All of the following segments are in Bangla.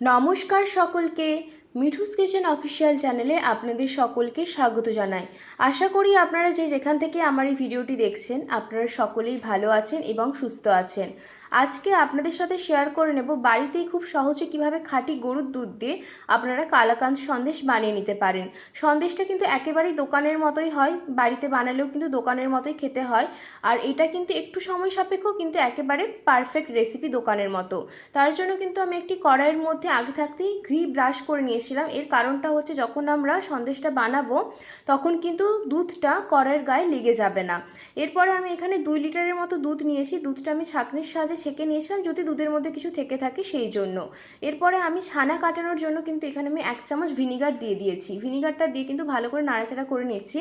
নমস্কার সকলকে। মিঠুস কিচেন অফিসিয়াল চ্যানেলে আপনাদের সকলকে স্বাগত জানাই। আশা করি আপনারা যে যেখান থেকে আমার এই ভিডিওটি দেখছেন, আপনারা সকলেই ভালো আছেন এবং সুস্থ আছেন। আজকে আপনাদের সাথে শেয়ার করে নেব বাড়িতেই খুব সহজে কীভাবে খাঁটি গরুর দুধ দিয়ে আপনারা কালাকাঁদ সন্দেশ বানিয়ে নিতে পারেন। সন্দেশটা কিন্তু একেবারেই দোকানের মতোই হয়, বাড়িতে বানালেও কিন্তু দোকানের মতোই খেতে হয়। আর এটা কিন্তু একটু সময় সাপেক্ষ, কিন্তু একেবারে পারফেক্ট রেসিপি দোকানের মতো। তার জন্য কিন্তু আমি একটি কড়াইয়ের মধ্যে আগে থাকতেই ঘি ব্রাশ করে নিয়েছিলাম। এর কারণটা হচ্ছে যখন আমরা সন্দেশটা বানাবো, তখন কিন্তু দুধটা কড়াইয়ের গায়ে লেগে যাবে না। এরপরে আমি এখানে দুই লিটারের মতো দুধ নিয়েছি। দুধটা আমি ছাঁকনির সাহায্যে ছেঁকে নিয়েছিলাম যদি দুধের মধ্যে কিছু থেকে থাকে সেই জন্য। এরপরে আমি ছানা কাটানোর জন্য কিন্তু এখানে আমি এক চামচ ভিনিগার দিয়ে দিয়েছি। ভিনিগারটা দিয়ে কিন্তু ভালো করে নাড়াচাড়া করে নিচ্ছি।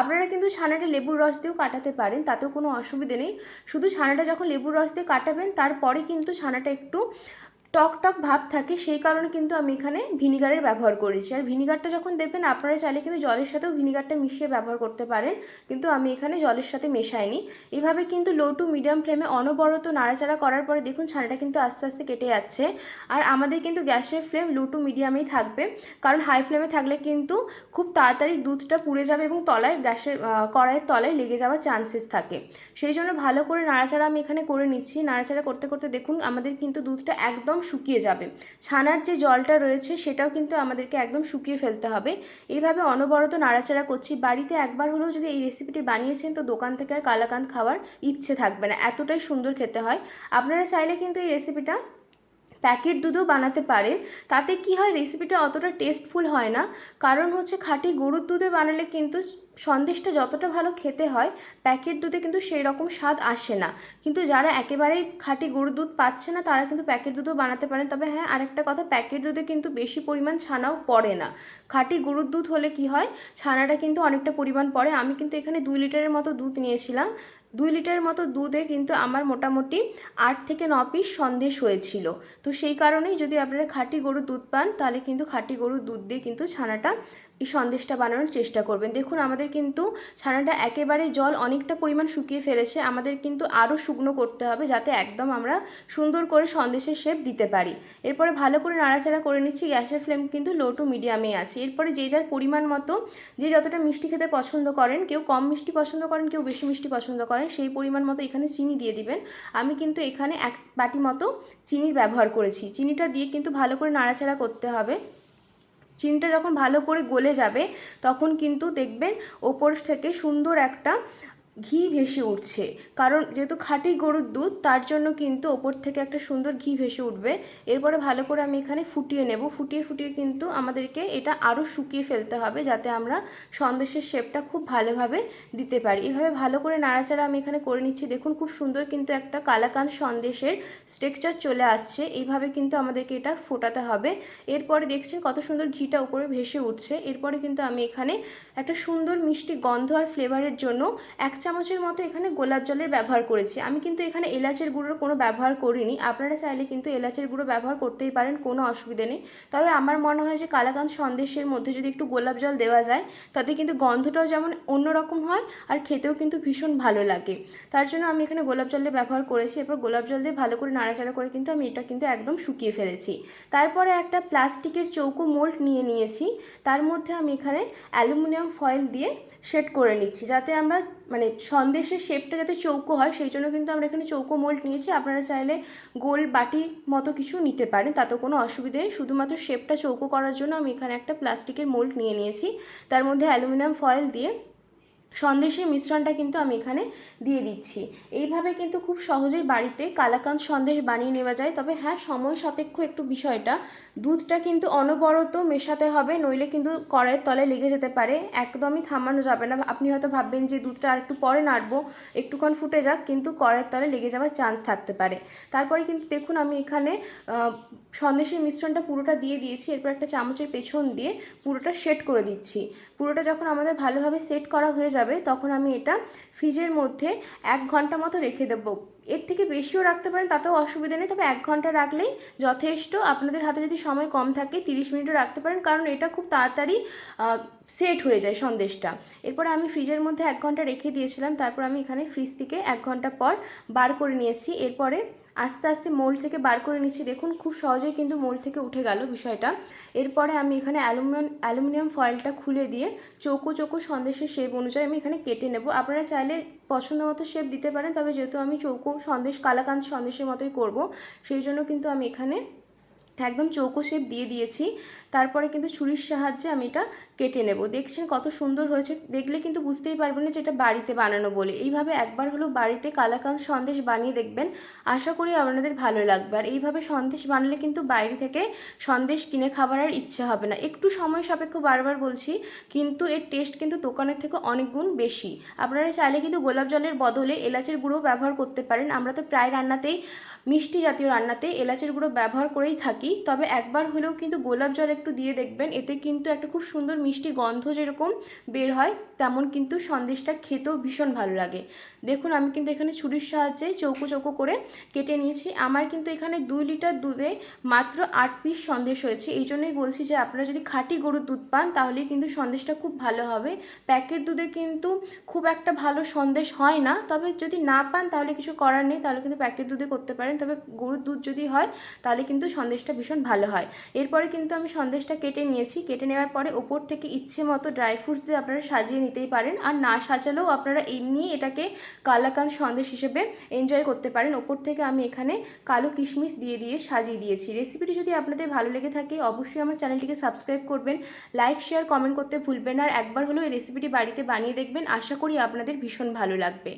আপনারা কিন্তু ছানাটা লেবুর রস দিয়েও কাটাতে পারেন, তাতেও কোনো অসুবিধে নেই। শুধু ছানাটা যখন লেবুর রস দিয়ে কাটাবেন, তারপরে কিন্তু ছানাটা একটু টক টক ভাব থাকে, সেই কারণে কিন্তু আমি এখানে ভিনিগারের ব্যবহার করেছি। আর ভিনিগারটা যখন দেবেন, আপনারা চাইলে কিন্তু জলের সাথেও ভিনিগারটা মিশিয়ে ব্যবহার করতে পারেন, কিন্তু আমি এখানে জলের সাথে মেশাইনি। এভাবে কিন্তু লো টু মিডিয়াম ফ্লেমে অনবরত নাড়াচাড়া করার পরে দেখুন, ছানাটা কিন্তু আস্তে আস্তে কেটে যাচ্ছে। আর আমাদের কিন্তু গ্যাসের ফ্লেম লো টু মিডিয়ামেই থাকবে, কারণ হাই ফ্লেমে থাকলে কিন্তু খুব তাড়াতাড়ি দুধটা পুড়ে যাবে এবং তলায় গ্যাসের কড়াইয়ের তলায় লেগে যাওয়ার চান্সেস থাকে। সেই জন্য ভালো করে নাড়াচাড়া আমি এখানে করে নিচ্ছি। নাড়াচাড়া করতে করতে দেখুন, আমাদের কিন্তু দুধটা একদম শুকিয়ে যাবে। ছানার যে জলটা রয়েছে সেটাও কিন্তু আমাদেরকে একদম শুকিয়ে ফেলতে হবে। এইভাবে অনবরত নাড়াচাড়া করছি। বাড়িতে একবার হলেও যদি এই রেসিপিটি বানিয়েছেন তো দোকান থেকে আর কালাকাঁদ খাওয়ার ইচ্ছে থাকবে না। এতটাই সুন্দর খেতে হয়। আপনারা চাইলে কিন্তু এই রেসিপিটা প্যাকেট দুধও বানাতে পারেন। তাতে কি হয় রেসিপিটা অতটা টেস্টফুল হয় না। কারণ হচ্ছে খাঁটি গরুর দুধে বানালে কিন্তু সন্দেশটা যতটা ভালো খেতে হয়, প্যাকেট দুধে কিন্তু সেই রকম স্বাদ আসে না। কিন্তু যারা একেবারেই খাঁটি গরুর দুধ পাচ্ছে না, তারা কিন্তু প্যাকেট দুধও বানাতে পারেন তবে হ্যাঁ আরেকটা কথা, প্যাকেট দুধে কিন্তু বেশি পরিমাণ ছানাও পড়ে না। খাঁটি গরুর দুধ হলে কি হয়, ছানাটা কিন্তু অনেকটা পরিমাণ পড়ে। আমি কিন্তু এখানে দুই লিটারের মতো দুধ নিয়েছিলাম। দুই লিটারের মতো দুধে কিন্তু আমার মোটামুটি আট থেকে ন পিস সন্দেশ হয়েছিল। তো সেই কারণেই যদি আপনারা খাঁটি গরুর দুধ পান, তাহলে কিন্তু খাঁটি গরুর দুধ দিয়ে কিন্তু ছানাটা এই সন্দেশটা বানানোর চেষ্টা করবেন। দেখুন, আমাদের কিন্তু ছানাটা একেবারে জল অনেকটা পরিমাণ শুকিয়ে ফেলেছে। আমাদের কিন্তু আরও শুকনো করতে হবে যাতে একদম আমরা সুন্দর করে সন্দেশের শেপ দিতে পারি। এরপরে ভালো করে নাড়াচাড়া করে নিচ্ছি। গ্যাসের ফ্লেম কিন্তু লো টু মিডিয়ামে আছে। এরপরে যে যার পরিমাণ মতো, যে যতটা মিষ্টি খেতে পছন্দ করেন, কেউ কম মিষ্টি পছন্দ করেন, কেউ বেশি মিষ্টি পছন্দ করেন, সেই পরিমাণ মতো এখানে চিনি দিয়ে দিবেন। আমি কিন্তু এখানে এক বাটি মতো চিনির ব্যবহার করেছি। চিনিটা দিয়ে কিন্তু ভালো করে নাড়াচাড়া করতে হবে। চিনিটা যখন ভালো করে গলে যাবে তখন কিন্তু দেখবেন ওপর থেকে সুন্দর একটা ঘি ভেসে উঠছে। কারণ যেহেতু খাঁটি গরুর দুধ, তার জন্য কিন্তু ওপর থেকে একটা সুন্দর ঘি ভেসে উঠবে। এরপরে ভালো করে আমি এখানে ফুটিয়ে নেব। ফুটিয়ে ফুটিয়ে কিন্তু আমাদেরকে এটা আরও শুকিয়ে ফেলতে হবে যাতে আমরা সন্দেশের শেপটা খুব ভালোভাবে দিতে পারি। এভাবে ভালো করে নাড়াচাড়া আমি এখানে করে নিচ্ছি। দেখুন খুব সুন্দর কিন্তু একটা কালাকান সন্দেশের স্টেকচার চলে আসছে। এইভাবে কিন্তু আমাদেরকে এটা ফোটাতে হবে। এরপরে দেখছেন কত সুন্দর ঘিটা উপরে ভেসে উঠছে। এরপরে কিন্তু আমি এখানে একটা সুন্দর মিষ্টি গন্ধ আর ফ্লেভারের জন্য এক চামচের মতো এখানে গোলাপ জলের ব্যবহার করেছি। আমি কিন্তু এখানে এলাচের গুঁড়োর কোনো ব্যবহার করিনি। আপনারা চাইলে কিন্তু এলাচের গুঁড়ো ব্যবহার করতেই পারেন, কোনো অসুবিধে নেই। তবে আমার মনে হয় যে কালাকাঁদ সন্দেশের মধ্যে যদি একটু গোলাপ জল দেওয়া যায়, তাতে কিন্তু গন্ধটাও যেমন অন্যরকম হয় আর খেতেও কিন্তু ভীষণ ভালো লাগে। তার জন্য আমি এখানে গোলাপ জলের ব্যবহার করেছি। এরপর গোলাপ জল দিয়ে ভালো করে নাড়াচাড়া করে কিন্তু আমি এটা কিন্তু একদম শুকিয়ে ফেলেছি। তারপরে একটা প্লাস্টিকের চৌকো মোল্ড নিয়ে নিয়েছি। তার মধ্যে আমি এখানে অ্যালুমিনিয়াম ফয়েল দিয়ে সেট করে নিচ্ছি। যাতে আমরা মানে সন্দেশের শেপটা যাতে চৌকো হয়, সেই জন্য কিন্তু আমরা এখানে চৌকো মোল্ড নিয়েছি। আপনারা চাইলে গোল বাটির মতো কিছু নিতে পারেন, তাতে কোনো অসুবিধে নেই। শুধুমাত্র শেপটা চৌকো করার জন্য আমি এখানে একটা প্লাস্টিকের মোল্ড নিয়ে নিয়েছি। তার মধ্যে অ্যালুমিনিয়াম ফয়েল দিয়ে সন্দেশের মিশ্রণটা কিন্তু আমি এখানে দিয়ে দিচ্ছি। এইভাবে কিন্তু খুব সহজেই বাড়িতে কালাকাঁদ সন্দেশ বানিয়ে নেওয়া যায়। তবে হ্যাঁ সময় সাপেক্ষ একটু বিষয়টা। দুধটা কিন্তু অনবরত মেশাতে হবে, নইলে কিন্তু কড়াইয়ের তলে লেগে যেতে পারে। একদমই থামানো যাবে না। আপনি হয়তো ভাববেন যে দুধটা আর একটু পরে নাড়বো, একটুক্ষণ ফুটে যাক, কিন্তু কড়াইয়ের তলে লেগে যাওয়ার চান্স থাকতে পারে। তারপরে কিন্তু দেখুন, আমি এখানে সন্দেশের মিশ্রণটা পুরোটা দিয়ে দিয়েছি। এরপর একটা চামচের পেছন দিয়ে পুরোটা সেট করে দিচ্ছি। পুরোটা যখন আমাদের ভালোভাবে সেট করা হয়ে যাবে তখন আমি এটা ফ্রিজের মধ্যে এক ঘণ্টা মতো রেখে দেবো। এর থেকে বেশিও রাখতে পারেন, তাতেও অসুবিধা নেই। তবে এক ঘণ্টা রাখলেই যথেষ্ট। আপনাদের হাতে যদি সময় কম থাকে, তিরিশ মিনিটও রাখতে পারেন, কারণ এটা খুব তাড়াতাড়ি সেট হয়ে যায় সন্দেশটা। এরপরে আমি ফ্রিজের মধ্যে এক ঘণ্টা রেখে দিয়েছিলাম, তারপর আমি এখানে ফ্রিজ থেকে এক ঘণ্টা পর বার করে নিয়েছি। এরপরে আস্তে আস্তে মোল থেকে বার করে নিচ্ছি। দেখুন, খুব সহজেই কিন্তু মোল থেকে উঠে গেল বিষয়টা। এরপরে আমি এখানে অ্যালুমিনিয়াম অ্যালুমিনিয়াম ফয়েলটা খুলে দিয়ে চৌকো চৌকো সন্দেশের শেপ অনুযায়ী আমি এখানে কেটে নেব। আপনারা চাইলে পছন্দ মতো শেপ দিতে পারেন, তবে যেহেতু আমি চৌকো সন্দেশ, কালাকান্দ সন্দেশের মতোই করব, সেই জন্য কিন্তু আমি এখানে একদম চৌকো শেপ দিয়ে দিয়েছি। তারপরে কিন্তু ছুরির সাহায্যে আমি এটা কেটে নেব। দেখছেন কত সুন্দর হয়েছে। দেখলে কিন্তু বুঝতেই পারবেন না যে এটা বাড়িতে বানানো বলে। এইভাবে একবার হলেও বাড়িতে কালাকান্দ সন্দেশ বানিয়ে দেখবেন। আশা করি আপনাদের ভালো লাগবে। আর এইভাবে সন্দেশ বানালে কিন্তু বাইরে থেকে সন্দেশ কিনে খাবার আর ইচ্ছে হবে না। একটু সময় সাপেক্ষ বারবার বলছি, কিন্তু এর টেস্ট কিন্তু দোকানের থেকে অনেক গুণ বেশি। আপনারা চাইলে কিন্তু গোলাপ জলের বদলে এলাচের গুঁড়ো ব্যবহার করতে পারেন। আমরা তো প্রায় রান্নাতেই, মিষ্টি জাতীয় রান্নাতে এলাচের গুঁড়ো ব্যবহার করেই থাকি। তবে একবার হলেও কিন্তু গোলাপ জল একটু দিয়ে দেখবেন, এতে কিন্তু একটা খুব সুন্দর মিষ্টি গন্ধ যেরকম বের হয়, তেমন কিন্তু সন্দেশটা খেতেও ভীষণ ভালো লাগে। দেখুন, আমি কিন্তু এখানে ছুরির সাহায্যে চৌকো চৌকো করে কেটে নিয়েছি। আমার কিন্তু এখানে দুই লিটার দুধে মাত্র আট পিস সন্দেশ হয়েছে। এই জন্যই বলছি যে, আপনারা যদি খাঁটি গরুর দুধ পান, তাহলেই কিন্তু সন্দেশটা খুব ভালো হবে। প্যাকেট দুধে কিন্তু খুব একটা ভালো সন্দেশ হয় না, তবে যদি না পান, তাহলে কিছু করার নেই। তাহলে কিন্তু প্যাকেট দুধে করতে পারেন। তবে গরুর দুধ যদি হয়, তাহলে কিন্তু সন্দেশটা ভীষণ ভালো হয়। এরপরে কিন্তু আমি সন্দেশটা কেটে নিয়েছি। কেটে নেওয়ার পরে ওপর থেকে ইচ্ছে মতো ড্রাই ফ্রুটস দিয়ে আপনারা সাজিয়ে নিতেই পারেন। আর না সাজালেও আপনারা এমনি এটাকে কালাকান সন্দেশ হিসেবে এনজয় করতে পারেন। ওপর থেকে আমি এখানে কালো কিশমিশ দিয়ে দিয়ে সাজিয়ে দিয়েছি। রেসিপিটি যদি আপনাদের ভালো লেগে থাকে, অবশ্যই আমার চ্যানেলটিকে সাবস্ক্রাইব করবেন। লাইক শেয়ার কমেন্ট করতে ভুলবেন আর একবার হলেও এই রেসিপিটি বাড়িতে বানিয়ে দেখবেন। আশা করি আপনাদের ভীষণ ভালো লাগবে।